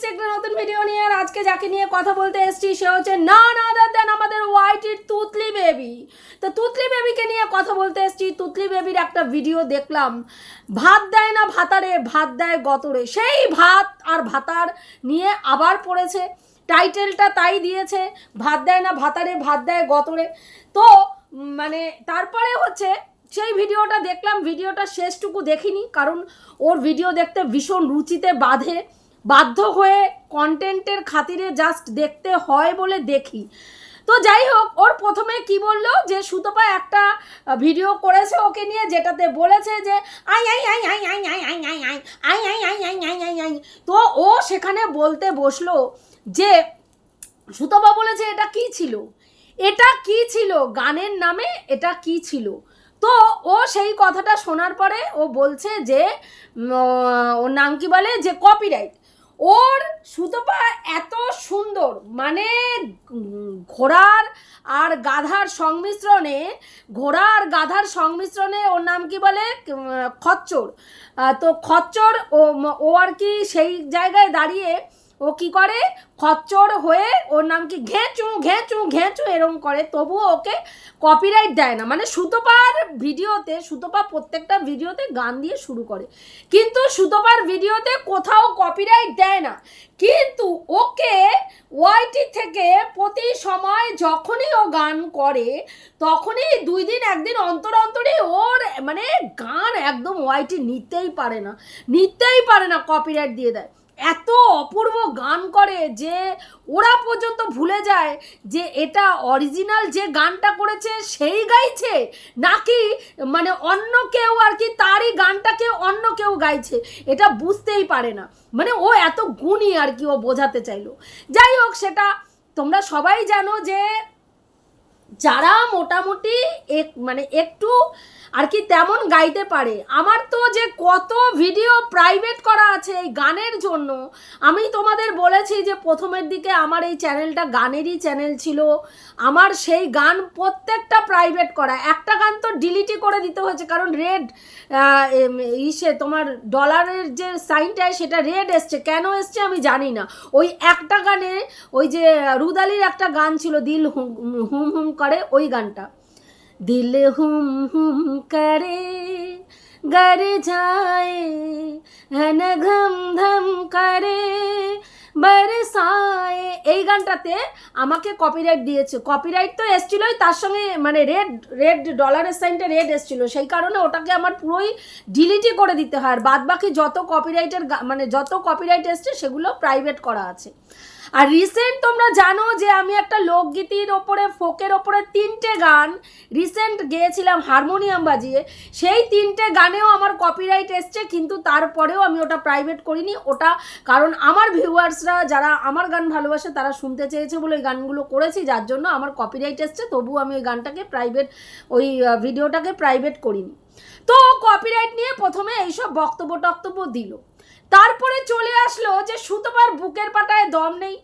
এসছি একটা নতুন ভিডিও নিয়ে আর আজকে যাকে নিয়ে কথা বলতে এসছি, সে হচ্ছে না না দেন আমাদের হোয়াইটির তুতলি বেবি তো তুতলি বেবিকে নিয়ে কথা বলতে এসছি, তুতলি বেবির একটা ভিডিও দেখলাম। ভাত দেয় না ভাতারে, ভাত দেয় গতরে। সেই ভাত আর ভাতার নিয়ে আবার পড়েছে। টাইটেলটা তাই দিয়েছে, ভাত দেয় না ভাতারে, ভাত দেয় গতরে। তো মানে তারপরে হচ্ছে সেই ভিডিওটা দেখলাম ভিডিওটা শেষটুকু দেখিনি, কারণ ওর ভিডিও দেখতে ভীষণ রুচিতে বাঁধে। বাধ্য হয়ে কন্টেন্টের খাতিরে জাস্ট দেখতে হয় বলে দেখি তো যাই হোক ওর প্রথমে কি বলল যে সুতপা একটা ভিডিও করেছে ওকে নিয়ে যেটাতে বলেছে যে আই আই আই আই আই আই আই আই আই আই আই আই আই আই আই আই তো ও সেখানে বলতে বসল যে সুতপা বলেছে এটা কি ছিল এটা কি ছিল গানের নামে এটা কি ছিল তো ও সেই কথাটা শোনার পরে ও বলছে যে ওর নাম কি বলে যে কপিরাইট ওর সুতপা এত সুন্দর। মানে ঘোড়ার আর গাধার সংমিশ্রণে ঘোড়া আর গাধার সংমিশ্রণে ওর নাম কি বলে? খচ্চর। তো খচ্চর ও ও আর কি সেই জায়গায় দাঁড়িয়ে ও কি করে? খচ্চর হয়ে ওর নাম কি? ঘেঁচু ঘেঁচু ঘেঁচু এরম করে। তবুও ওকে কপিরাইট দেয় না। মানে সুতোপার ভিডিওতে, সুতোপা প্রত্যেকটা ভিডিওতে গান দিয়ে শুরু করে। কিন্তু সুতোপার ভিডিওতে কোথাও কপিরাইট দেয় না। কিন্তু ওকে ওয়াইটি থেকে প্রতি সময় যখনই ও গান করে, তখনই দুই দিন, একদিন অন্তর অন্তরই ওর মানে গান একদম ওয়াইটি নিতেই পারে না। নিতেই পারে না কপিরাইট দিয়ে দেয়। এত অপূর্ব গান করে যে ওরা পর্যন্ত ভুলে যায় যে এটা অরিজিনাল যে গানটা করেছে সেই গাইছে, নাকি মানে অন্য কেউ আর কি তারই গানটাকে অন্য কেউ গাইছে, এটা বুঝতেই পারে না। মানে ও এত গুণী আর কি ও বোঝাতে চাইলো। যাই হোক, সেটা তোমরা সবাই জানো যে যারা মোটামুটি এক মানে একটু আর কি তেমন গাইতে পারে। আমার তো যে কত ভিডিও প্রাইভেট করা আছে এই গানের জন্য, আমি তোমাদের বলেছি যে প্রথমের দিকে আমার এই চ্যানেলটা গানেরই চ্যানেল ছিল। আমার সেই গান প্রত্যেকটা প্রাইভেট করা। একটা গান তো ডিলিটই করে দিতে হয়েছে, কারণ রেড ইসে তোমার ডলারের যে সাইনটায় সেটা রেড এসছে। কেন এসছে আমি জানি না। ওই একটা গানে, ওই যে, রুদালির একটা গান ছিল, দিল হুম হুম হুম করে, ওই গানটা। দিল হুম হুম করে গর যায় হন ঘম ধম করে, বরসায়। এই গানটাতে আমাকে কপিরাইট দিয়েছে। কপিরাইট তো এসছিলোই, তার সঙ্গে মানে রেড রেড ডলারের সাইনটা রেড এসছিল। সেই কারণে ওটাকে আমার পুরোই ডিলিটই করে দিতে হয়। আর বাদ বাকি যত কপিরাইটের মানে যত কপিরাইট এসছে, সেগুলো প্রাইভেট করা আছে। আর রিসেন্ট তোমরা জানো যে আমি একটা লোকগীতির ওপরে, ফোকের ওপরে তিনটে গান রিসেন্ট গেয়েছিলাম হারমোনিয়াম বাজিয়ে। সেই তিনটে গানেও আমার কপিরাইট এসছে, কিন্তু তারপরেও আমি ওটা প্রাইভেট করিনি। ওটা কারণ আমার ভিউয়ার্সরা যারা আমার গান ভালোবাসে, তারা শুনতে চেয়েছে বলে ওই গানগুলো করেছি, যার জন্য আমার কপিরাইট এসছে। তবু আমি ওই গানটাকে প্রাইভেট ওই ভিডিওটাকে প্রাইভেট করিনি। তো কপিরাইট নিয়ে প্রথমে এইসব বক্তব্য টক্তব্য দিল। তারপরে চলে আসলো যে সুতপার বুকের পাটায় দম নেই।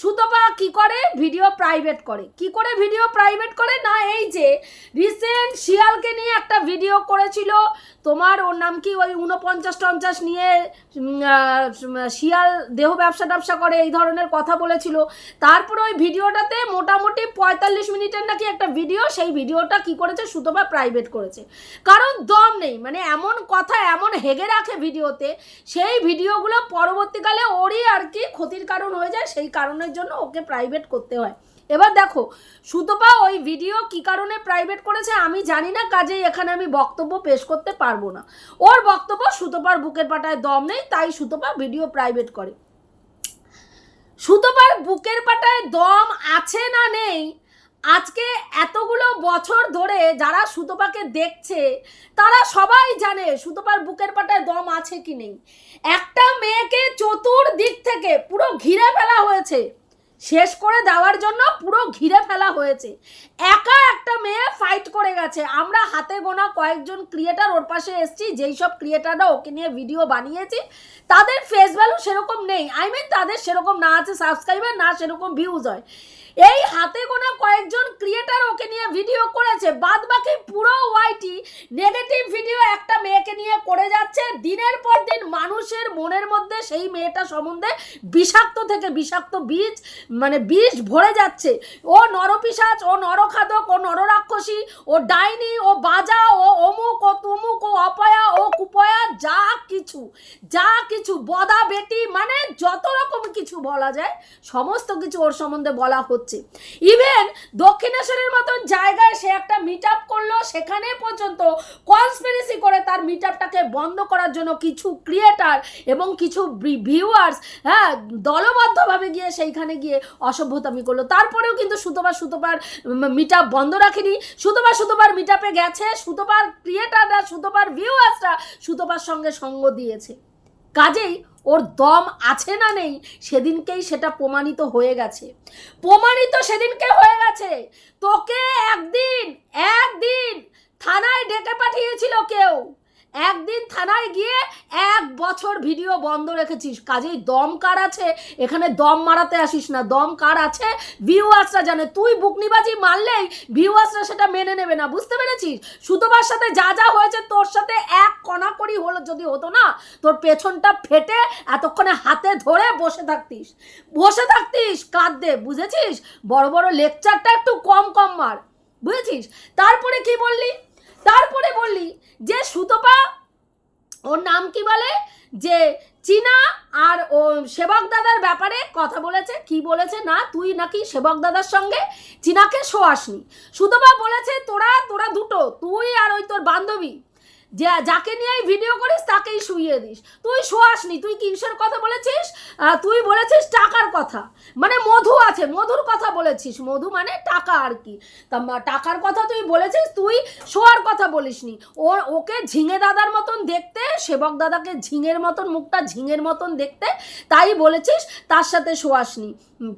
সুতপা কি করে? ভিডিও প্রাইভেট করে। কি করে ভিডিও প্রাইভেট করে? না, এই যে রিসেন্ট শিয়ালকে নিয়ে একটা ভিডিও করেছিল। তোমার ওর নাম কি? ওই উনপঞ্চাশ টঞ্চাশ নিয়ে শিয়াল দেহ ব্যবসা ট্যাবসা করে, এই ধরনের কথা বলেছিল। তারপরে ওই ভিডিওটাতে মোটামুটি পঁয়তাল্লিশ মিনিটের নাকি একটা ভিডিও সেই ভিডিওটা কি করেছে? সুতপা প্রাইভেট করেছে। কারণ দম নেই। মানে এমন কথা, এমন হেগে রাখে ভিডিওতে। সেই ভিডিওগুলো পরবর্তীকালে ওরই আর কি ক্ষতির কারণ হয়ে যায়, সেই কারণের জন্য ওকে প্রাইভেট করতে হয়। এবার দেখো, সুতপা ওই ভিডিও কি কারণে প্রাইভেট করেছে আমি জানি না, কাজেই এখানে আমি বক্তব্য পেশ করতে পারব না। ওর বক্তব্য সুতপার বুকের পাটায় দম নেই, তাই সুতপা ভিডিও প্রাইভেট করে। সুতপার বুকের পাটায় দম আছে না নেই আজকে এতগুলো বছর ধরে যারা সুতপাকে দেখছে, তারা সবাই জানে সুতপার বুকের পাটায় দম আছে কি নেই। একটা মেয়েকে চতুর্দিক থেকে পুরো ঘিরে ফেলা হয়েছে। শেষ করে দেওয়ার জন্য পুরো ঘিরে ফেলা হয়েছে। একা একটা মেয়ে ফাইট করে গেছে। আমরা হাতে গোনা কয়েকজন ক্রিয়েটার ওর পাশে এসছি, যেই সব ক্রিয়েটাররা ওকে নিয়ে ভিডিও বানিয়েছি, তাদের ফেস ভ্যালু সেরকম নেই। আই মিন তাদের সেরকম না আছে সাবস্ক্রাইবার না সেরকম ভিউজ হয়। এই হাতে গোনা কয়েকজন ক্রিয়েটার ওকে নিয়ে ভিডিও করেছে। বাদ বাকি পুরো ওয়াইটি নেগেটিভ ভিডিও একটা মেয়েকে নিয়ে করে যাচ্ছে। দিনের পর দিন মানুষের মনের মধ্যে সেই মেয়েটা সম্বন্ধে বিষাক্ত থেকে বিষাক্ত বীজ মানে বীজ ভরে যাচ্ছে। ও নরপিসাচ ও নরখাদক, ও নররাক্ষসী, ও ডাইনি, ও বাজা, ও অমুক, ও তুমুক, ও অপয়া, ও কুপয়া, যা কিছু যা কিছু, বদা, বেটি মানে যত রকম কিছু বলা যায়, সমস্ত কিছু ওর সম্বন্ধে বলা হচ্ছে। ইভেন দক্ষিণেশ্বরের মতন জায়গায় সে একটা মিট আপ করল, সেখানে পর্যন্ত কনস্পিরেসি করে তার মিট আপটাকে বন্ধ করার জন্য কিছু ক্রিয়েটার এবং কিছু ভিউয়ার্স হ্যাঁ দলবদ্ধভাবে গিয়ে সেইখানে গিয়ে অসভ্যতামি করল। তারপরেও কিন্তু সুতোবার সুতোবার মিট আপ বন্ধ রাখেনি। সুতোবার সুতোবার মিট আপে গেছে সুতোবার ক্রিয়েটাররা সুতোবার ভিউয়ার্সরা সুতোবার সঙ্গে সঙ্গ দিয়েছে। কাজেই ওর দম আছে না নেই, সেদিনকেই সেটা প্রমাণিত হয়ে গেছে। প্রমাণিত সেদিনকে হয়ে গেছে। তোকে একদিন একদিন থানায় ডেকে পাঠিয়েছিল কেউ। একদিন থানায় গিয়ে এক বছর ভিডিও বন্ধ রেখেছিস। কাজেই দম কার আছে? এখানে দম মারাতে আসিস না। দম কার আছে? ভিউয়ার্সরা জানে। তুই বুকনিবাজি মারলেই ভিউয়ার্সরা সেটা মেনে নেবে না। বুঝতে পেরেছিস? সুতোবার সাথে যা যা হয়েছে, তোর সাথে এক কণা করি হলো যদি হতো না, তোর পেছনটা ফেটে এতক্ষণে হাতে ধরে বসে থাকতিস। বসে থাকতিস কাঁদতে বুঝেছিস? বড় বড় লেকচারটা একটু কম কম মার। বুঝেছিস? তারপরে কি বললি? তারপরে বললি যে সুতপা, ওর নাম কি বলে? যে চীনা আর ও সেবক দাদার ব্যাপারে কথা বলেছে। কি বলেছে? না, তুই নাকি সেবক দাদার সঙ্গে চীনাকে শোয়াসনি। সুতপা বলেছে, তোরা তোরা দুটো, তুই আর ওই তোর বান্ধবী যে যাকে নিয়ে ভিডিও করিস তাকেই শুইয়ে দিস। তুই শোয়াসনি, তুই কিসের কথা বলেছিস? তুই বলেছিস টাকার কথা। মানে মধু আছে, মধুর কথা বলেছিস। মধু মানে টাকা আর কি। তা টাকার কথা তুই বলেছিস, তুই শোয়ার কথা বলিসনি। ওর ওকে ঝিঙে দাদার মতন দেখতে, সেবক দাদাকে ঝিঙের মতন, মুখটা ঝিঙের মতন দেখতে, তাই বলেছিস, তার সাথে শোয়াসনি।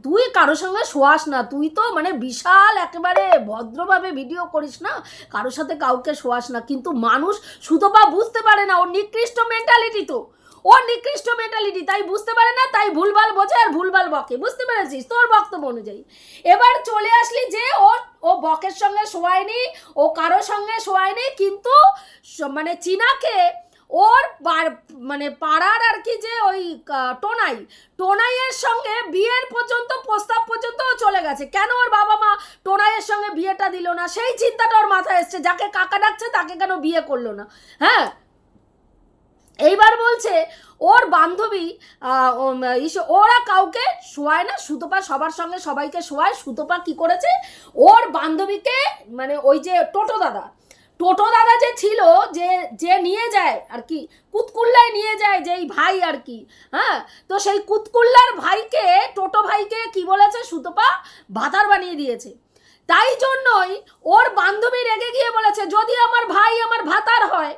তুই কারোর সঙ্গে শোয়াস না। তুই তো মানে বিশাল একেবারে ভদ্রভাবে ভিডিও করিস না। কারোর সাথে কাউকে শোয়াস না। কিন্তু মানুষ সুতপা বুঝতে পারে না, ওর নিকৃষ্ট মেন্টালিটি তো। ওর নিকৃষ্ট মেন্টালিটি তাই বুঝতে পারে না, তাই ভুলভাল বোঝে আর ভুলভাল বকে। বুঝতে পেরেছিস? তোর বক্তব্য অনুযায়ী। এবার চলে আসলি যে ও ও বকের সঙ্গে শোয়ায়নি, ও কারোর সঙ্গে শোয়ায়নি, কিন্তু মানে চীনাকে ওর মানে পাড়ার আর কি যে ওই টোনাই, টোনাইয়ের সঙ্গে বিয়ের পর্যন্ত, প্রস্তাব পর্যন্ত চলে গেছে। কেন ওর বাবা মা দিল না, সেই চিন্তাটা ওর মাথায় এসছে, যাকে কাকা ডাকছে তাকে কেন বিয়ে করল না? হ্যাঁ? এইবার বলছে, ওর বান্ধবী ওরা কাউকে শোয়ায় না, সুতপা সবার সঙ্গে সবাইকে শোয়ায়, সুতপা কি করেছে? ওর বান্ধবীকে মানে ওই যে টোটো দাদা টোটো দাদা যে ছিল, যে যে নিয়ে যায় আর কি, কুতকুল্লায় নিয়ে যায় যেই ভাই আর কি হ্যাঁ? তো সেই কুতকুল্লার ভাইকে, টোটো ভাইকে কি বলেছে সুতপা? ভাতার বানিয়ে দিয়েছে। তাই জন্যই ওর বান্ধবী রেগে গিয়ে বলেছে, যদি আমার ভাই আমার ভাতার হয়,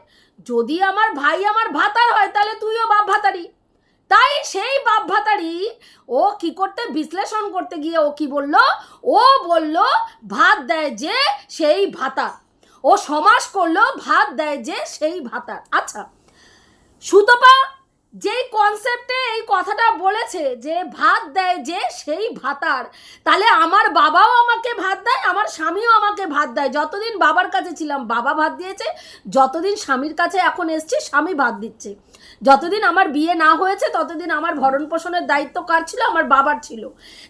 যদি আমার ভাই আমার ভাতার হয়, তাহলে তুইও বাপ ভাতারি। তাই সেই বাপ ভাতারি ও কি করতে, বিশ্লেষণ করতে গিয়ে ও কি বলল? ও বলল, ভাত দেয় যে সেই ভাতা ও সমাস করল, ভাত দেয় যে সেই ভাতার। আচ্ছা সুতপা যেই কনসেপ্টে এই কথাটা বলেছে, যে ভাত দেয় যে সেই ভাতার, তাহলে আমার বাবাও আমাকে ভাত দেয়, আমার স্বামীও আমাকে ভাত দেয়। যতদিন বাবার কাছে ছিলাম, বাবা ভাত দিয়েছে, যতদিন স্বামীর কাছে এখন এসছি, স্বামী ভাত দিচ্ছে। যতদিন আমার বিয়ে না হয়েছে, ততদিন আমার ভরণ পোষণের দায়িত্ব কার ছিল? আমার বাবার ছিল।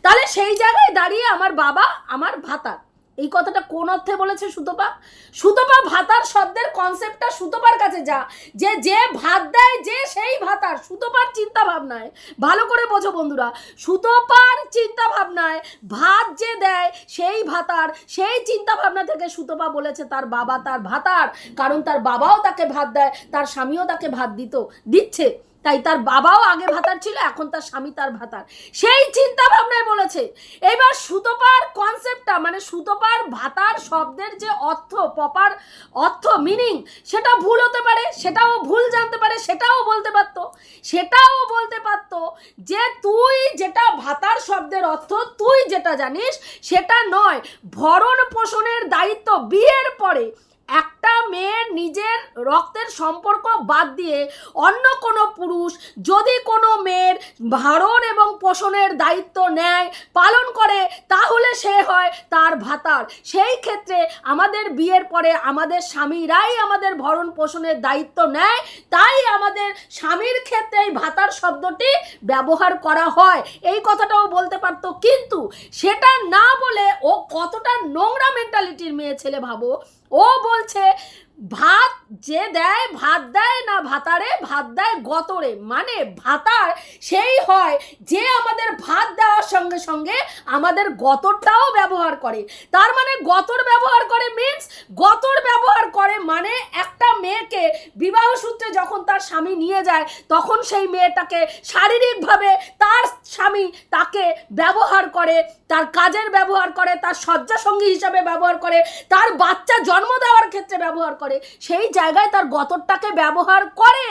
তাহলে সেই জায়গায় দাঁড়িয়ে আমার বাবা আমার ভাতার। এই কথাটা কোন অর্থে বলেছে সুতপা? সুতপা ভাতার শব্দের কনসেপ্টটা সুতপার কাছে যা। যে যে ভাত দেয়, যে সেই ভাতার। সুতপার চিন্তা ভাবনায় ভালো করে বোঝো বন্ধুরা। সুতপার চিন্তা ভাবনায় ভাত যে দেয়, সেই ভাতার, সেই চিন্তা ভাবনা থেকে সুতপা বলেছে তার বাবা তার ভাতার। কারণ তার বাবাও তাকে ভাত দেয়, তার স্বামীও তাকে ভাত দিত, দিচ্ছে। তাই তার বাবাও আগে ভাতার ছিল, এখন তার স্বামী তার ভাতার। সেই চিন্তা ভাবনায় বলেছে। এবার সুতপার কনসেপ্টটা মানে সুতপার ভাতার শব্দের যে অর্থ প্রপার অর্থ মিনিং সেটা ভুল হতে পারে, সেটাও ভুল জানতে পারে, সেটাও বলতে পারতো। সেটাও বলতে পারতো যে তুই যেটা ভাতার শব্দের অর্থ, তুই যেটা জানিস, সেটা নয়। ভরণ পোষণের দায়িত্ব বিয়ের পরে। একটা মেয়ের নিজের রক্তের সম্পর্ক বাদ দিয়ে অন্য কোনো পুরুষ যদি কোনো মেয়ের ভারণ এবং পোষণের দায়িত্ব নেয়, পালন করে, তাহলে সে হয় তার ভাতার। সেই ক্ষেত্রে আমাদের বিয়ের পরে আমাদের স্বামীরাই আমাদের ভরণ পোষণের দায়িত্ব নেয়, তাই আমাদের স্বামীর ক্ষেত্রে এই ভাতার শব্দটি ব্যবহার করা হয়। এই কথাটাও বলতে পারতো, কিন্তু সেটা না বলে ও কতটা নোংরা মেন্টালিটির মেয়ে ছেলে ভাবো ও বলছে, ভাত যে দেয়, ভাত দেয় না ভাতারে, ভাত দেয় গতরে। মানে ভাতার সেই হয় যে আমাদের ভাত দেওয়ার সঙ্গে সঙ্গে আমাদের গতরটাও ব্যবহার করে। তার মানে গতর ব্যবহার করে মিন্স গতর ব্যবহার করে মানে একটা মেয়েকে বিবাহ সূত্রে যখন তার স্বামী নিয়ে যায়, তখন সেই মেয়েটাকে শারীরিকভাবে তার স্বামী তাকে ব্যবহার করে তার কাজের ব্যবহার করে, তার শয্যাসঙ্গী হিসাবে ব্যবহার করে, তার বাচ্চা জন্ম দেওয়ার ক্ষেত্রে ব্যবহার করে, সেই জায়গায় তার গতরটাকে ব্যবহার করে।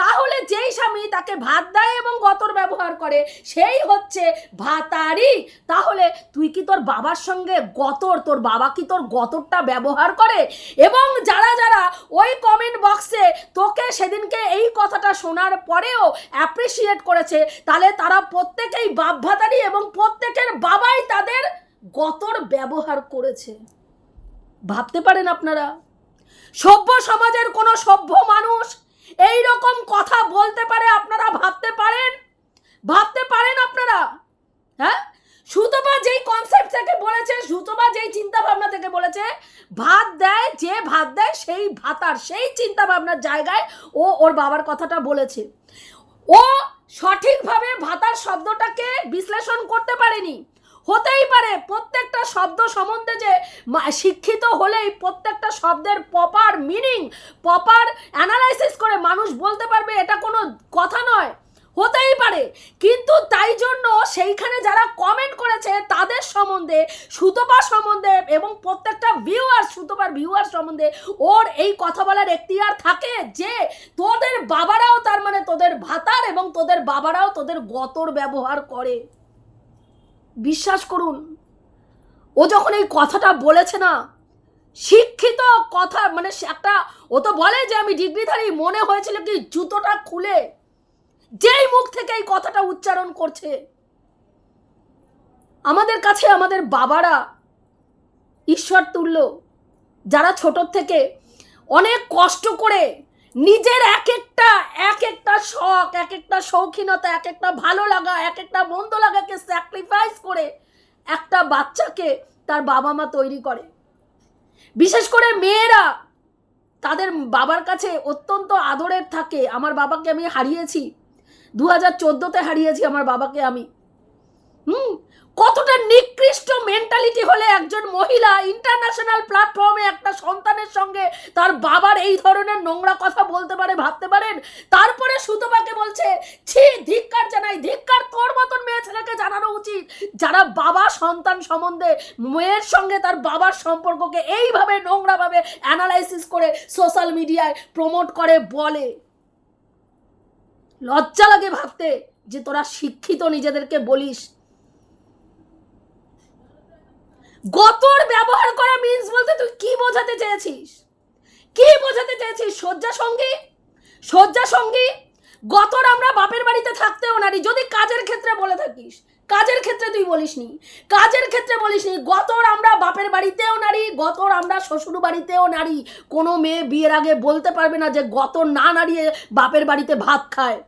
তাহলে যেই স্বামী তাকে ভাত দেয় এবং গতর ব্যবহার করে, সেই হচ্ছে ভাতারি। তাহলে তুই কি তোর বাবার সঙ্গে গতর, তোর বাবা কি তোর গতরটা ব্যবহার করে? এবং যারা যারা ওই কমেন্ট বক্সে তোকে সেদিনকে এই কথাটা শোনার পরেও অ্যাপ্রিসিয়েট করেছে, তাহলে তারা প্রত্যেকেই বাপ ভাতারি এবং প্রত্যেকের বাবাই তাদের গতর ব্যবহার করেছে। ভাবতে পারেন আপনারা? সভ্য সমাজের কোনো সভ্য মানুষ এই রকম কথা বলতে পারে আপনারা ভাবতে পারেন? ভাবতে পারেন আপনারা? হ্যাঁ? সুতপা যেই কনসেপ্ট থেকে বলেছে, সুতপা যেই চিন্তা ভাবনা থেকে বলেছে, ভাত দেয়, যে ভাত দেয় সেই ভাতার, সেই চিন্তা ভাবনার জায়গায় ও ওর বাবার কথাটা বলেছে। ও সঠিকভাবে ভাতার শব্দটাকে বিশ্লেষণ করতে পারেনি। হতেই পারে, প্রত্যেকটা শব্দ সম্বন্ধে যে শিক্ষিত হলেই প্রত্যেকটা শব্দের প্রপার মিনিং প্রপার অ্যানালাইসিস করে মানুষ বলতে পারবে, এটা কোনো কথা নয়। হতেই পারে, কিন্তু তাই জন্য সেইখানে যারা কমেন্ট করেছে, তাদের সম্বন্ধে সুতপা সম্বন্ধে এবং প্রত্যেকটা ভিউয়ার সুতপার ভিউয়ার সম্বন্ধে ওর এই কথা বলার এখতিয়ার থাকে যে তোদের বাবারাও তার মানে তোদের ভাতার এবং তোদের বাবারাও তোদের গতর ব্যবহার করে। বিশ্বাস করুন, ও যখন এই কথাটা বলেছে না, শিক্ষিত কথা মানে একটা, ও তো বলে যে আমি ডিগ্রিধারী, মনে হয়েছিল কি জুতোটা খুলে, যেই মুখ থেকে এই কথাটা উচ্চারণ করছে, আমাদের কাছে আমাদের বাবারা ঈশ্বর তুল্য, যারা ছোট থেকে অনেক কষ্ট করে নিজের এক একটা এক একটা শখ এক একটা শৌখিনতা এক একটা ভালো লাগা এক একটা মন্দ লাগাকে স্যাক্রিফাইস করে একটা বাচ্চাকে তার বাবা মা তৈরি করে। বিশেষ করে মেয়েরা, তাদের বাবার কাছে অত্যন্ত আদরের থাকে। আমার বাবাকে আমি হারিয়েছি। দু হাজার চোদ্দোতে হারিয়েছি আমার বাবাকে আমি। হুম? কতটা নিকৃষ্ট মেন্টালিটি হলে একজন মহিলা ইন্টারন্যাশনাল প্ল্যাটফর্মে একটা সন্তানের সঙ্গে তার বাবার এই ধরনের নোংরা কথা বলতে পারে, ভাবতে পারেন? তারপরে সুতপাকে বলছে, ছি, ধিক্কার জানাই, ধিক্কার তোর মতন মেয়ে ছেলেকে জানানো উচিত। যারা বাবা সন্তান সম্বন্ধে মেয়ের সঙ্গে তার বাবার সম্পর্ককে এইভাবে নোংরাভাবে অ্যানালাইসিস করে সোশ্যাল মিডিয়ায় প্রমোট করে, বলে। লজ্জা লাগে ভাবতে যে তোরা শিক্ষিত নিজেদেরকে বলিস। গতর ব্যবহার করা মিন্স বলতে তুই কি বোঝাতে চেয়েছিস? কি বোঝাতে চেয়েছিস? শয্যা সঙ্গী? শয্যা সঙ্গী? গতর আমরা বাপের বাড়িতে থাকতেও নারী যদি কাজের ক্ষেত্রে বলে থাকিস, কাজের ক্ষেত্রে তুই বলিসনি। কাজের ক্ষেত্রে বলিসনি, গতর আমরা বাপের বাড়িতেও নারী গতর আমরা শ্বশুর বাড়িতেও নারী কোনো মেয়ে বিয়ের আগে বলতে পারবে না যে গতর না নাড়িয়ে বাপের বাড়িতে ভাত খায়।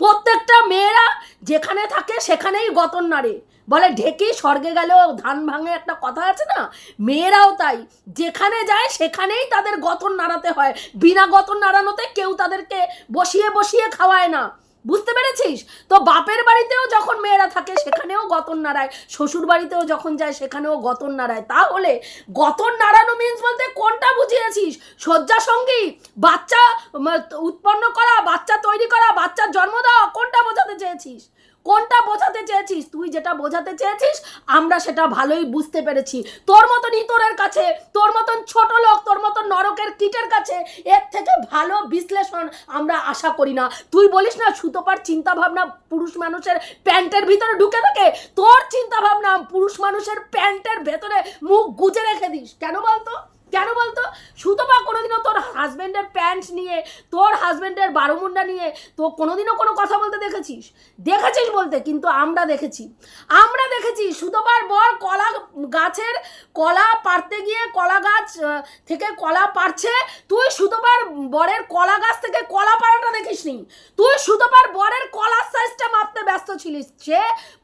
প্রত্যেকটা মেয়েরা যেখানে থাকে সেখানেই গতর নাড়ে। বলে ঢেকে স্বর্গে গেলেও ধান ভাঙে একটা কথা আছে না? মেয়েরাও তাই। যেখানে যায় সেখানেই তাদের গতর নাড়াতে হয়। বিনা গতর নাড়ানোতে কেউ তাদেরকে বসিয়ে বসিয়ে খাওয়ায় না। বুঝতে পেরেছিস? তো বাপের বাড়িতেও যখন মেয়েরা থাকে, সেখানেও গতন নাড়ায়। শ্বশুর বাড়িতেও যখন যায়, সেখানেও গতর নাড়ায়। তাহলে গতন নাড়ানো মিন্স বলতে কোনটা বুঝিয়েছিস? শয্যা সঙ্গী বাচ্চা উৎপন্ন করা, বাচ্চা তৈরি করা, বাচ্চার জন্ম দেওয়া, কোনটা বোঝাতে চেয়েছিস? কোনটা বোঝাতে চেয়েছিস? তুই যেটা বোঝাতে চেয়েছিস, আমরা সেটা ভালোই বুঝতে পেরেছি। তোর মতন ইতরের কাছে, তোর মতন ছোট লোক, তোর মতন নরকের কীটের কাছে, এর থেকে ভালো বিশ্লেষণ আমরা আশা করি না। তুই বলিস না, সুতোপার চিন্তা ভাবনা পুরুষ মানুষের প্যান্টের ভিতরে ঢুকে থাকে? তোর চিন্তা ভাবনা পুরুষ মানুষের প্যান্টের ভেতরে মুখ গুজে রেখে দিস। কেন বলতো? কেন বলতো? সুতপা কোনোদিনও তোর হাজব্যান্ডের প্যান্ট নিয়ে, তোর হাজব্যান্ডের বারোমুন্ডা নিয়ে, তো কোনোদিনও কোনো কথা বলতে দেখেছিস? দেখেছিস বলতে, কিন্তু আমরা দেখেছি। আমরা দেখেছি সুতপার বর কলা গাছের কলা পারতে গিয়ে কলা গাছ থেকে কলা পারছে তুই সুতপার বরের কলা গাছ থেকে কলা পাড়াটা দেখিসনি? তুই সুতপার বরের কলার সাইজটা মাপতে ব্যস্ত ছিলিস। সে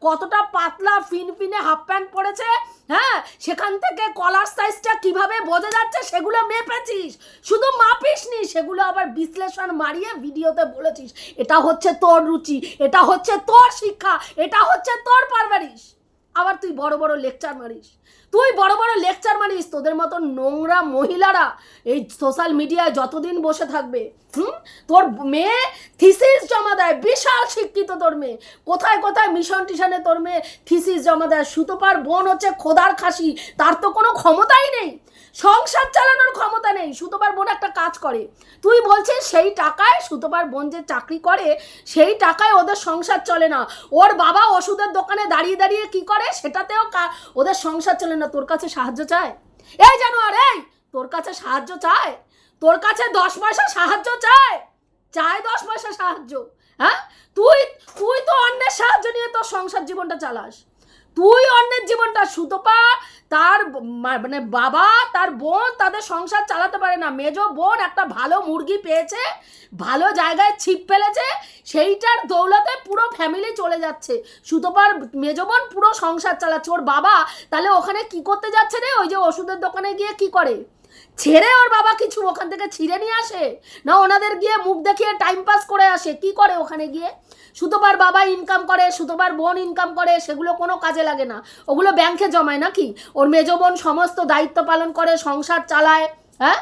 কতটা পাতলা, ফিনফিনে হাফ প্যান্ট পরেছে হ্যাঁ সেখান থেকে কলার সাইজটা কীভাবে বোঝা যাচ্ছে সেগুলো মেপেছিস। শুধু মাপিস নি সেগুলো আবার বিশ্লেষণ মারিয়ে ভিডিওতে বলেছিস। এটা হচ্ছে তোর রুচি, এটা হচ্ছে তোর শিক্ষা, এটা হচ্ছে তোর পারভারিস আবার তুই বড় বড় লেকচার মারিস। তুই বড় বড় লেকচার মারিস, তোদের মতো নোংরা মহিলারা এই সোশ্যাল মিডিয়ায় যতদিন বসে থাকবে, হুম? তোর মেয়ে থিসিস জমা দেয়, বিশাল শিক্ষিত তোর মেয়ে। কোথায় কোথায় মিশন টিশনে তোর মেয়ে থিসিস জমা দেয়? সুতোপার বোন হচ্ছে খোদার খাসি, তার তো কোনো ক্ষমতাই নেই। সংসার চালানোর ক্ষমতা নেই, সুতোবার বোন একটা কাজ করে। তুই বলছিস সেই টাকায় সুতোবার বোন যে চাকরি করে, সেই টাকায় ওদের সংসার চলে না। ওর বাবা ওষুধের দোকানে দাঁড়িয়ে দাঁড়িয়ে কি করে? সেটাতেও ওদের সংসার চলে না। তোর কাছে সাহায্য চায়? এই জানোয়ার, এই! তোর কাছে সাহায্য চায়? তোর কাছে দশ পয়সা সাহায্য চায়? চায় দশ পয়সা সাহায্য হ্যাঁ? তুই তুই তো অন্যের সাহায্য নিয়ে তোর সংসার জীবনটা চালাস। তুই অন্যের জীবনটা সুতপা তার মানে বাবা, তার বোন তাদের সংসার চালাতে পারে না। মেজো বোন একটা ভালো মুরগি পেয়েছে, ভালো জায়গায় ছিপ ফেলেছে, সেইটার দৌলতে পুরো ফ্যামিলি চলে যাচ্ছে। সুতপার মেজো বোন পুরো সংসার চালাচ্ছে। ওর বাবা তাহলে ওখানে কি করতে যাচ্ছে রে? ওই যে ওষুধের দোকানে গিয়ে কি করে? ছেড়ে ওর বাবা কিছু, ওখান থেকে ছিঁড়ে নিয়ে আসে? না, ওনাদের গিয়ে মুখ দেখিয়ে টাইম পাস করে আসে? কি করে ওখানে গিয়ে? সুতোবার বাবা ইনকাম করে সুতোবার বোন ইনকাম করে, সেগুলো কোনো কাজে লাগে না। ওগুলো ব্যাংকে জমায় নাকি? ওর মেজো বোন সমস্ত দায়িত্ব পালন করে, সংসার চালায় হ্যাঁ?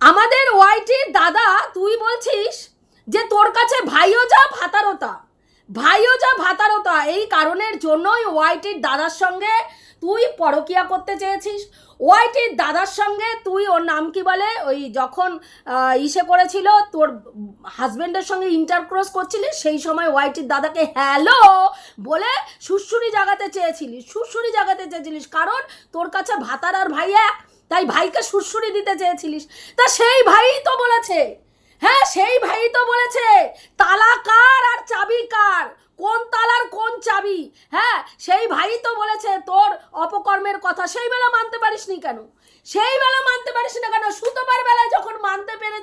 আমাদের ওয়াইটির দাদা, তুই বলছিস যে তোর কাছে ভাইও যা, ভাতারও ভাইও যা ভাতারও তা এই কারণের জন্যই ওয়াইটির দাদার সঙ্গে তুই পরকিয়া করতে চেয়েছিস। ওয়াইটির দাদার সঙ্গে তুই ওর নাম কি বলে, ওই যখন ইসে করেছিল, তোর হাজবেন্ডের সঙ্গে ইন্টারক্রস করছিলিস সেই সময় ওয়াইটির দাদাকে হ্যালো বলে সুরসুরি জাগাতে চেয়েছিলিস সুরসুরি জাগাতে চেয়েছিলিস। কারণ তোর কাছে ভাতার আর ভাই এক তাই ভাইকে সুরসুরি দিতে চেয়েছিলিস। তা সেই ভাই তো বলেছে হ্যাঁ সেই ভাই তো বলেছে তালা কার আর চাবি কার কোন তালার কোন চাবি? হ্যাঁ সেই ভাই তো বলেছে, তোর অপকর্মের কথা সেই বেলা মানতে পারিসনি কেন? সেই বেলা মানতে পারিস না কেন? সুতোবার বেলায় যখন মানতে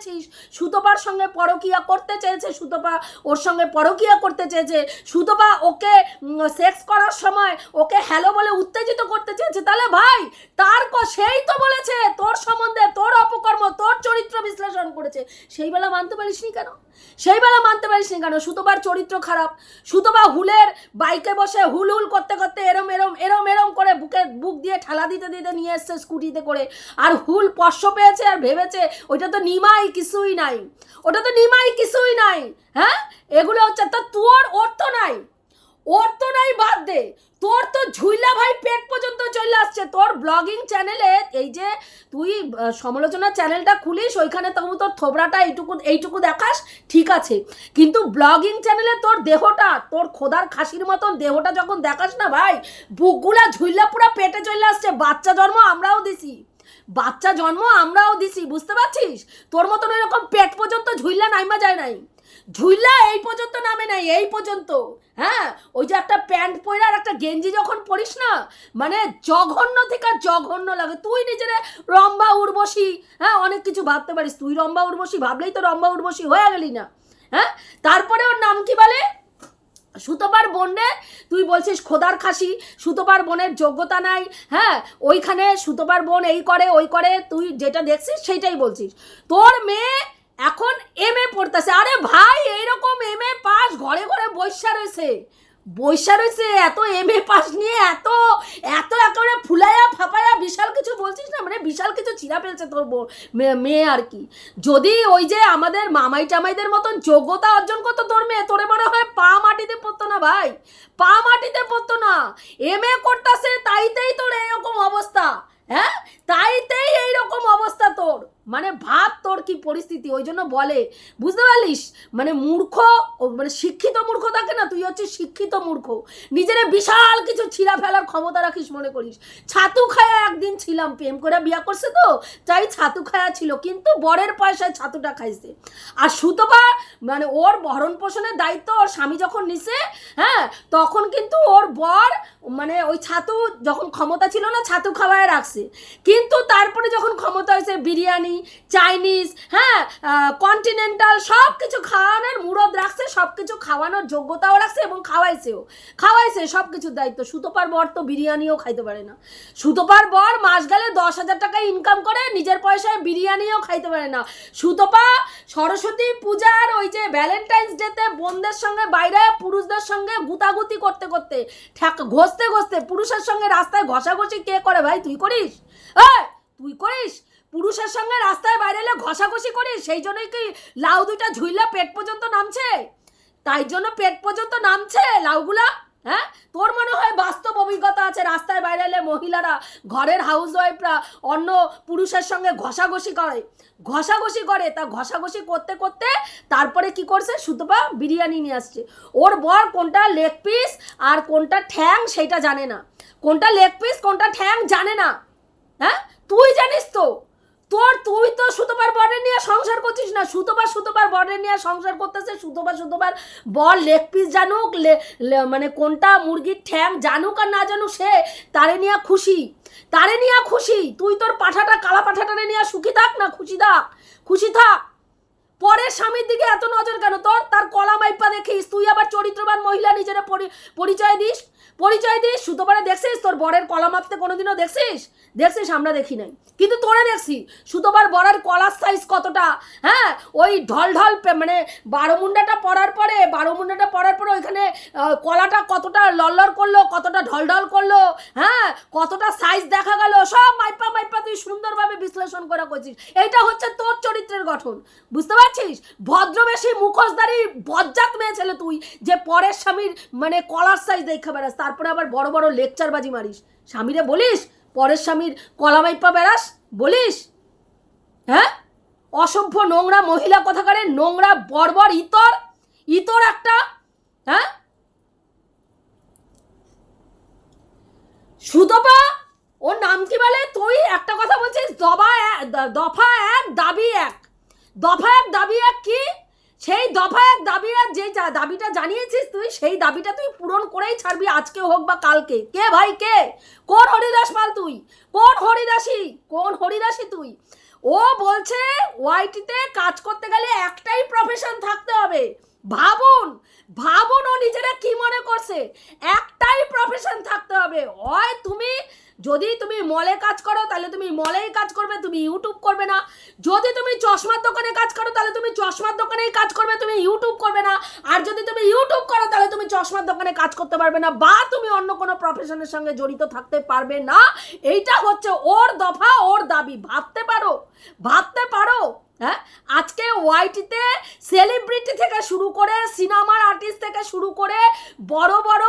পেরেছিস সুতোপার সঙ্গে পরকিয়া করতে চেয়েছে, সুতোপা ওর সঙ্গে পরকিয়া করতে চেয়েছে। সুতোপা ওকে সেক্স করার সময় ওকে হ্যালো বলে উত্তেজিত করতে চেয়েছে। তাহলে ভাই, তার সেই তো বলেছে, তোর সম্বন্ধে তোর অপকর্ম, তোর চরিত্র বিশ্লেষণ করেছে। সেই বেলা মানতে পারিসনি কেন? সেই বেলা মানতে পারিসনি কেন? সুতোবার চরিত্র খারাপ। সুতোবা হুলের বাইকে বসে হুল হুল করতে করতে এরম এরম এরম এরম করে বুকে বুক দিয়ে ঠেলা দিতে দিতে নিয়ে এসছে স্কুটিতে করে। আর হুল পশ্ব পেয়েছে আর ভেবেছে, ওইটা তো নিমাই, কিছুই নাই। ওটা তো নিমাই, কিছুই নাই। হ্যাঁ? এগুলো হচ্ছে, তো তোর ওর তো নাই। ওর তো নাই বাদ দে। তোর তো ঝুইলা ভাই পেট পর্যন্ত চলে আসছে। তোর ব্লগিং চ্যানেলে এই যে তুই সমালোচনা চ্যানেলটা খুলিস, ওইখানে তবু তোর থোবরাটা এইটুকু এইটুকু দেখাস, ঠিক আছে। কিন্তু ব্লগিং চ্যানেলে তোর দেহটা, তোর খোদার খাসির মতন দেহটা যখন দেখাস না ভাই, বুকগুলা ঝুইলা পুরা পেটে চলে আসছে। বাচ্চা জন্ম আমরাও দিছি। বাচ্চা জন্ম আমরাও দিছি, বুঝতে পারছিস? তোর মতন এরকম পেট পর্যন্ত ঝুইলা নাইমা যায় নাই। ঝুইলা এই পর্যন্ত নামে নাই, এই পর্যন্ত। হ্যাঁ ওই যে একটা প্যান্ট পরে আর একটা গেঞ্জি যখন পরিস না মানে জঘন্য থেকে জঘন্য লাগে। তুই নিজের রম্বা উর্বশী হ্যাঁ অনেক কিছু ভাবতে পারিস। তুই রম্বা উর্বশী, ভাবলেই তো রম্বা উর্বশী হয়ে গেলি না। হ্যাঁ তারপরে ওর নাম কি বলে? সুতোপার বোনে তুই বলছিস খোদার খাসি, সুতোপার বোনের যোগ্যতা নাই। হ্যাঁ ওইখানে সুতোপার বোন এই করে, ওই করে, তুই যেটা দেখছিস সেইটাই বলছিস। তোর মেয়ে এখন পড়তেছে আরে ভাই, এইরকম এম এ পাস ঘরে ঘরে বৈশা রয়েছে। বৈশা রয়েছে, এত এম এ পাস নিয়ে এত এত একেবারে ফুলাইয়া ফাপায়া বিশাল কিছু বলছিস না? মানে বিশাল কিছু চিরা ফেলছে তোর মেয়ে আর কি। যদি ওই যে আমাদের মামাই টামাইদের মতন যোগ্যতা অর্জন করতো তোর মেয়ে, তোরে মনে হয় পা মাটিতে পড়তো না ভাই? পা মাটিতে পড়তো না। এম এ করতেছে, তাইতেই তোর এরকম অবস্থা হ্যাঁ? তাইতেই এইরকম অবস্থা তোর। মানে ভাব তোর কি পরিস্থিতি, ওই জন্য বলে। বুঝতে পারলিস? মানে মূর্খ মানে শিক্ষিত মূর্খ থাকে না, তুই হচ্ছে শিক্ষিত মূর্খ। নিজের বিশাল কিছু ছিঁড়া ফেলার ক্ষমতা রাখিস মনে করিস। ছাতু খায়া একদিন ছিলাম, প্রেম করে বিয়া করছে তো, তাই ছাতু খায়া ছিল, কিন্তু বরের পয়সায় ছাতুটা খাইছে। আর সুতপা মানে ওর ভরণ পোষণের দায়িত্ব ওর স্বামী যখন নিছে হ্যাঁ তখন কিন্তু ওর বর মানে ওই ছাতু যখন ক্ষমতা ছিল না, ছাতু খাওয়ায় রাখছে। কিন্তু তারপরে যখন ক্ষমতা হয়েছে বিরিয়ানি, চাইনিজ হ্যাঁ কন্টিনেন্টাল সব কিছু খাওয়ানোর মুরদ রাখছে সব কিছু খাওয়ানোর যোগ্যতাও রাখছে এবং খাওয়াইছেও। খাওয়াইছে সব কিছুর দায়িত্ব। সুতোপার বর তো বিরিয়ানিও খাইতে পারে না। সুতোপার বর মাস গেলে দশ হাজার টাকা ইনকাম করে, নিজের পয়সায় বিরিয়ানিও খাইতে পারে না। সুতোপা, সরস্বতী পূজার ওই যে ভ্যালেন্টাইন্স ডেতে বোনদের সঙ্গে বাইরে, পুরুষদের সঙ্গে গুতাগুতি করতে করতে ঠ্যাক ঘষতে ঘষতে পুরুষের সঙ্গে রাস্তায় ঘষাঘষি কে করে ভাই? তুই করিস? তুই করিস? পুরুষের সঙ্গে রাস্তায় বাইরে এলে ঘষাঘষি করিস? সেই জন্যই কি লাউ দুটা ঝুইলা পেট পর্যন্ত নামছে? তাই জন্য পেট পর্যন্ত নামছে লাউগুলা? হ্যাঁ? তোর মনে হয় বাস্তব অভিজ্ঞতা আছে রাস্তায় বাইরে এলে মহিলারা ঘরের হাউস ওয়াইফরা অন্য পুরুষের সঙ্গে ঘষাঘষি করে? ঘষাঘষি করে। তা ঘষাঘষি করতে করতে তারপরে কি করছে? সুতপা বিরিয়ানি নিয়ে আসছে। ওর বর কোনটা লেগ পিস আর কোনটা ঠ্যাং সেটা জানে না। কোনটা লেগ পিস, কোনটা ঠ্যাং জানে না। হ্যাঁ? তুই জানিস তো, তোর, তুই তো সুতোবার বরের নিয়ে সংসার করছিস না। সুতোবার সুতোবার বরের নিয়ে সংসার করতেছে, সুতোবার সুতোবার বর লেগ পিস জানুক মানে কোনটা মুরগির ঠ্যাং জানুক আর না জানুক, সে তারে নিয়ে খুশি। তারে নিয়ে খুশি। তুই তোর পাঠাটা, কালা পাঠাটারে নিয়ে সুখী থাক না, খুশি থাক খুশি থাক। পরের স্বামীর দিকে এত নজর কেন? তোর, তার কলা মাইপা দেখিস। তুই আবার চরিত্রবান মহিলা, নিজের পরি- পরিচয় দিস। পরিচয় দিস সুতোপারে দেখছিস? তোর বরের কলা মাপতে কোনোদিনও দেখছিস? দেখছিস, আমরা দেখি নাই। কিন্তু তোরে দেখছি। সুতোবার বরের কলার সাইজ কতটা? হ্যাঁ ওই ঢল ঢল মানে বারো মুন্ডাটা পরার পরে বারো মুন্ডাটা পরার পরে ওইখানে কলাটা কতটা লল্লর করল, কতটা ঢল ঢল করল হ্যাঁ কতটা সাইজ দেখা গেল, সব মাইপা মাইপা তুই সুন্দরভাবে বিশ্লেষণ করে করছিস এইটা হচ্ছে তোর চরিত্রের গঠন। বুঝতে পারছিস? ভদ্রবেশী মুখোশদারি বজ্জাত মেয়ে ছেলে তুই, যে পরের স্বামীর মানে কলার সাইজ দেখা বেড়াস। তারপরে আবার বড় বড় লেকচারবাজি মারিস। স্বামীরে বলিস, পরের স্বামীর কলা মাইপা বেড়াস, বলিস? হ্যাঁ? অসভ্য নোংরা মহিলা কথাকারে? নোংরা বর্বর ইতর ইতর একটা হ্যাঁ? সুতপা, ওর নাম কি বলে? তুই একটা কথা বলছিস দফা এক, দাবি এক। দফা এক, দাবি এক কি? সেই দফা এক দাবি এক যে দাবিটা জানিয়েছিস তুই, সেই দাবিটা তুই পূরণ করেই ছাড়বি আজকে হোক বা কালকে। কে ভাই, কে? কোন হরিদাস পাল তুই? কোন হরিদাসী? কোন হরিদাসী তুই? ও বলছে ওয়াইটিতে কাজ করতে গেলে একটাই প্রফেশন থাকতে হবে। ভাবুন ভাবুন ও নিজেরা কি মনে করছে? একটাই প্রফেশন থাকতে হবে। হয় তুমি যদি তুমি মলে কাজ করো, তাহলে তুমি মলেই কাজ করবে, তুমি ইউটিউব করবে না। যদি তুমি চশমার দোকানে কাজ করো, তাহলে তুমি চশমার দোকানেই কাজ করবে, তুমি ইউটিউব করবে না। আর যদি তুমি ইউটিউব করো, তাহলে তুমি চশমার দোকানে কাজ করতে পারবে না, বা তুমি অন্য কোনো প্রফেশনের সঙ্গে জড়িত থাকতে পারবে না। এইটা হচ্ছে ওর দফা, ওর দাবি। ভাবতে পারো ভাবতে পারো হ্যাঁ? আজকে ওয়াইটিতে সেলিব্রিটি থেকে শুরু করে সিনেমার আর্টিস্ট থেকে শুরু করে বড় বড়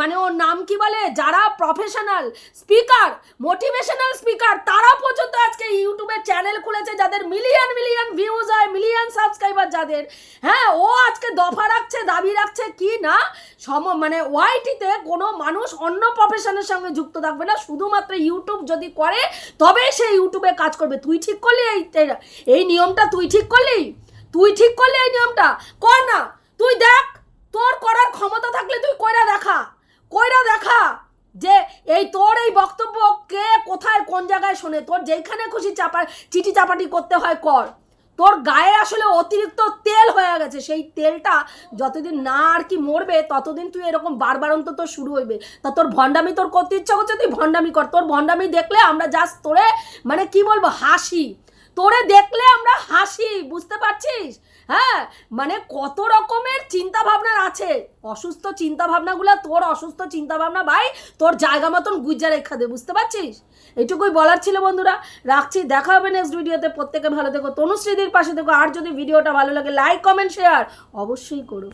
মানে ওর নাম কি বলে? যারা প্রফেশনাল স্পিকার মোটিভেশনাল স্পিকার তারা পর্যন্ত আজকে ইউটিউবে চ্যানেল খুলেছে যাদের মিলিয়ন মিলিয়ন ভিউজ হয় মিলিয়ন সাবস্ক্রাইবার যাদের। হ্যাঁ ও আজকে দফা রাখছে, দাবি রাখছে কি না, সম মানে ওয়াইটিতে কোনো মানুষ অন্য প্রফেশনের সঙ্গে যুক্ত থাকবে না, শুধুমাত্র ইউটিউব যদি করে তবে সে ইউটিউবে কাজ করবে। তুই ঠিক করলি এই এই নিয়মটা তুই ঠিক করলি? তুই ঠিক করলি এই নিয়মটা? কর না। তুই দেখ তোর করার ক্ষমতা থাকলে তুই কইরা দেখা কইরা দেখা যে এই তোর এই বক্তব্য কে কোথায় কোন জায়গায় শোনে। তোর যেখানে খুশি চাপা চিঠি চাপাটি করতে হয়, কর। তোর গায়ে আসলে অতিরিক্ত তেল হয়ে গেছে। সেই তেলটা যতদিন না আর কি মরবে, ততদিন তুই এরকম বারবার অন্তত শুরু হইবে। তা তোর ভণ্ডামি তোর করতে ইচ্ছা করছে, তুই ভণ্ডামি কর। তোর ভণ্ডামি দেখলে আমরা জাস্ট তোরে মানে কি বলব, হাসি। তোরে দেখলে আমরা হাসি, বুঝতে পারছিস? হ্যাঁ মানে কত রকমের চিন্তা ভাবনার আছে। অসুস্থ চিন্তা ভাবনাগুলো তোর অসুস্থ চিন্তা ভাবনা ভাই, তোর জায়গা মতন গুজ্জা রেখা দে, বুঝতে পারছিস? এটুকুই বলার ছিল বন্ধুরা। রাখছি, দেখা হবে নেক্সট ভিডিওতে প্রত্যেকে ভালো দেখো তনুশ্রীদির পাশে দেখো আর যদি ভিডিওটা ভালো লাগে লাইক কমেন্ট শেয়ার অবশ্যই করো।